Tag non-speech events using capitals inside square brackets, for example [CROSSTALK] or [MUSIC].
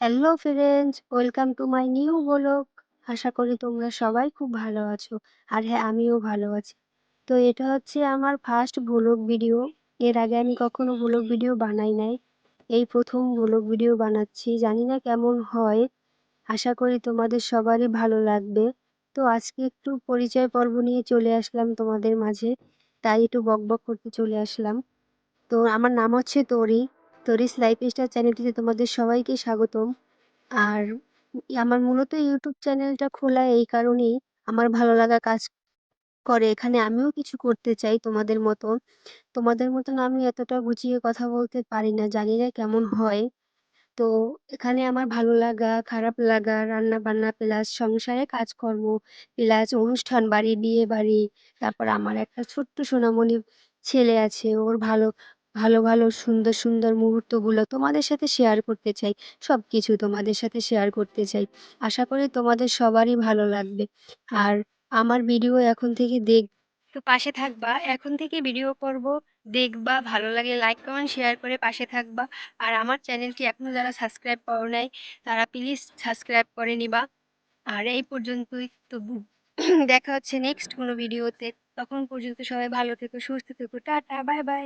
Hello friends welcome to my new blog আশা করি তোমরা সবাই খুব ভালো আছো। আর হ্যাঁ আমিও ভালো আছি। তো এটা হচ্ছে আমার ফার্স্ট ব্লগ ভিডিও এর আগে আমি কখনো ব্লগ ভিডিও বানাই নাই। এই প্রথম ব্লগ ভিডিও বানাচ্ছি। জানি না কেমন হয়। আশা করি তোমাদের সবারই ভালো লাগবে। তো আজকে একটু পরিচয় পর্ব নিয়ে চলে আসলাম তোমাদের মাঝে। তাই একটু বক বক করতে চলে আসলাম। তো আমার নাম হচ্ছে তরি। তরিস লাইফস্টাইল চ্যানেলটিতে তোমাদের সবাইকে স্বাগতম। আর আমার মূলত ইউটিউব চ্যানেলটা খোলা এই কারণেই আমার ভালো লাগা কাজ করে, এখানে আমিও কিছু করতে চাই তোমাদের মতো। তোমাদের মতন আমি এতটা গুছিয়ে কথা বলতে পারি না, জানি না কেমন হয়। তো এখানে আমার ভালো লাগা, খারাপ লাগা রান্না বান্না প্লাস সংসারে কাজকর্ম প্লাস অনুষ্ঠান, বাড়ি, বিয়ে বাড়ি, তারপর আমার একটা ছোট্ট সোনামণি ছেলে আছে, ওর ভালো ভালো ভালো, সুন্দর সুন্দর মুহূর্তগুলো তোমাদের সাথে শেয়ার করতে চাই সব কিছু তোমাদের সাথে শেয়ার করতে চাই। আশা করি তোমাদের সবারই ভালো লাগবে। আর আমার ভিডিও এখন থেকে দেখ তো পাশে থাকবা। এখন থেকে ভিডিও করব। দেখবা, ভালো লাগে লাইক কমেন্ট শেয়ার করে পাশে থাকবা। আর আমার চ্যানেলটি এখনও যারা সাবস্ক্রাইব করো নাই, তারা প্লিজ সাবস্ক্রাইব করে নিবা। আর এই পর্যন্তই তো [CLEARS THROAT] দেখা হচ্ছে নেক্সট কোনো ভিডিওতে তখন পর্যন্ত সবাই ভালো থেকো, সুস্থ থেকো। Tata bye bye